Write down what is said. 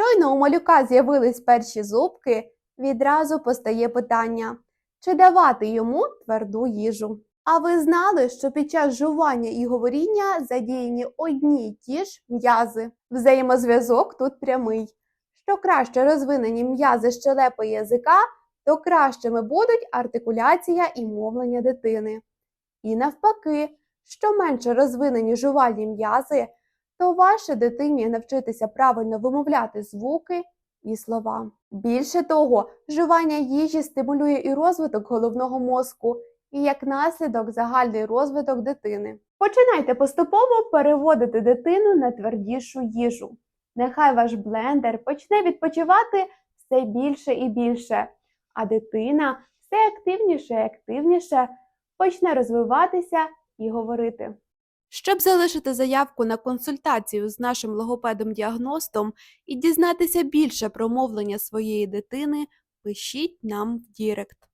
Щойно у малюка з'явились перші зубки, відразу постає питання, чи давати йому тверду їжу. А ви знали, що під час жування і говоріння задіяні одні й ті ж м'язи? Взаємозв'язок тут прямий. Що краще розвинені м'язи щелепи язика, то кращими будуть артикуляція і мовлення дитини. І навпаки, що менше розвинені жувальні м'язи, то важче дитині навчитися правильно вимовляти звуки і слова. Більше того, жування їжі стимулює і розвиток головного мозку, і як наслідок загальний розвиток дитини. Починайте поступово переводити дитину на твердішу їжу. Нехай ваш блендер почне відпочивати все більше і більше, а дитина все активніше і активніше почне розвиватися і говорити. Щоб залишити заявку на консультацію з нашим логопедом-діагностом і дізнатися більше про мовлення своєї дитини, пишіть нам в Дірект.